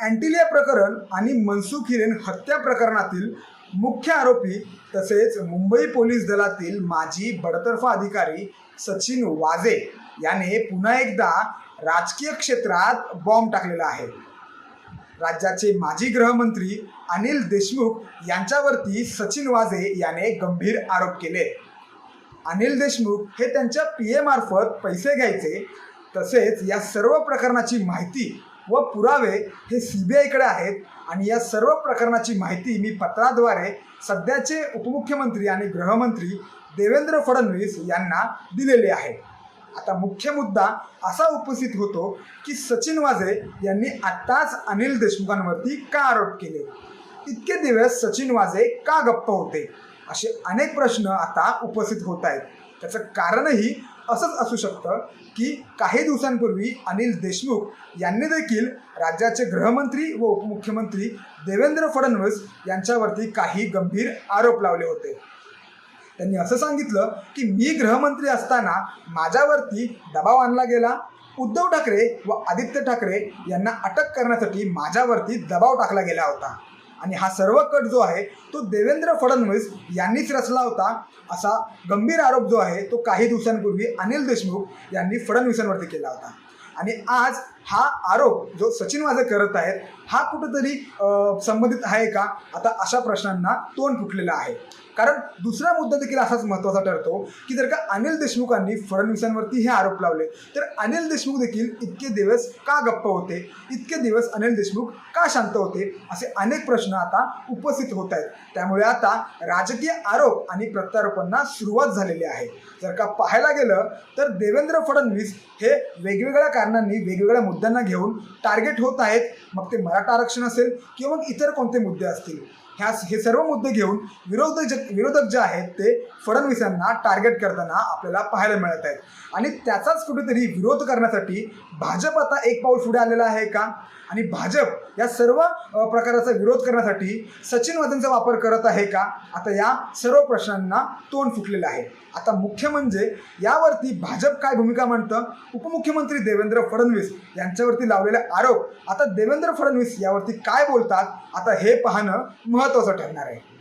अँटिलिया प्रकरण आणि मनसुख हिरेन हत्या प्रकरणातील मुख्य आरोपी तसेच मुंबई पोलीस दलातील माजी बडतर्फा अधिकारी सचिन वाझे याने पुन्हा एकदा राजकीय क्षेत्रात बॉम्ब टाकलेला आहे. राज्याचे माजी गृहमंत्री अनिल देशमुख यांच्यावरती सचिन वाझे याने गंभीर आरोप केले. अनिल देशमुख हे त्यांच्या पी एमार्फत मार्फत पैसे घ्यायचे तसेच या सर्व प्रकरणाची माहिती व पुरावे हे सी बी आयकडे आहेत. आणि या सर्व प्रकरणाची माहिती मी पत्राद्वारे सध्याचे उपमुख्यमंत्री आणि गृहमंत्री देवेंद्र फडणवीस यांना दिलेले आहे. आता मुख्य मुद्दा असा उपस्थित होतो की सचिन वाझे यांनी आत्ताच अनिल देशमुखांवरती का आरोप केले? इतके दिवस सचिन वाझे का गप्प होते? असे अनेक प्रश्न आता उपस्थित होत आहेत. त्याचं कारणही असंच असू शकतं की काही दिवसांपूर्वी अनिल देशमुख यांनी देखील राज्याचे गृहमंत्री व उपमुख्यमंत्री देवेंद्र फडणवीस यांच्यावरती काही गंभीर आरोप लावले होते. त्यांनी असं सांगितलं की मी गृहमंत्री असताना माझ्यावरती दबाव आणला गेला. उद्धव ठाकरे व आदित्य ठाकरे यांना अटक करण्यासाठी माझ्यावरती दबाव टाकला गेला होता. आणि हा सर्व कट जो आहे तो देवेंद्र फडणवीस यांनीच रचला होता. असा गंभीर आरोप जो आहे तो काही दिवसांपूर्वी अनिल देशमुख यांनी फडणवीसांवरती केला होता. आणि आज हा आरोप जो सचिन वाझे करत आहेत हा कुठेतरी संबंधित आहे का? आता अशा प्रश्नांना तोंड फुटलेलं आहे. कारण दुसरा मुद्दा देखील असाच महत्त्वाचा ठरतो की जर का अनिल देशमुखांनी फडणवीसांवरती हे आरोप लावले तर अनिल देशमुख देखील इतके दिवस का गप्प होते? इतके दिवस अनिल देशमुख का शांत होते? असे अनेक प्रश्न आता उपस्थित होत आहेत. त्यामुळे आता राजकीय आरोप आणि प्रत्यारोपांना सुरुवात झालेली आहे. जर का पाहायला गेलं तर देवेंद्र फडणवीस हे वेगवेगळ्या कारणांनी वेगवेगळ्या मुद्द्यांना घेऊन टार्गेट होत आहेत. मग ते मराठा आरक्षण असेल किंवा मग इतर कोणते मुद्दे असतील. ह्या हे सर्व मुद्दे घेऊन विरोधक जे विरोधक जे आहेत ते फडणवीसांना टार्गेट करताना आपल्याला पाहायला मिळत आहेत. आणि त्याचाच कुठेतरी विरोध करण्यासाठी भाजप आता एक पाऊल पुढे आलेला आहे का? आणि भाजप या सर्व प्रकाराचा विरोध करण्यासाठी सचिन वाजेंचा वापर करत आहे का? आता या सर्व प्रश्नांना तोंड फुटलेलं आहे. आता मुख्य म्हणजे यावरती भाजप काय भूमिका मांडतं? उपमुख्यमंत्री देवेंद्र फडणवीस यांच्यावरती लावलेले आरोप. आता देवेंद्र फडणवीस यावरती काय बोलतात? आता हे पाहणं महत्त्वाचं ठरणार आहे.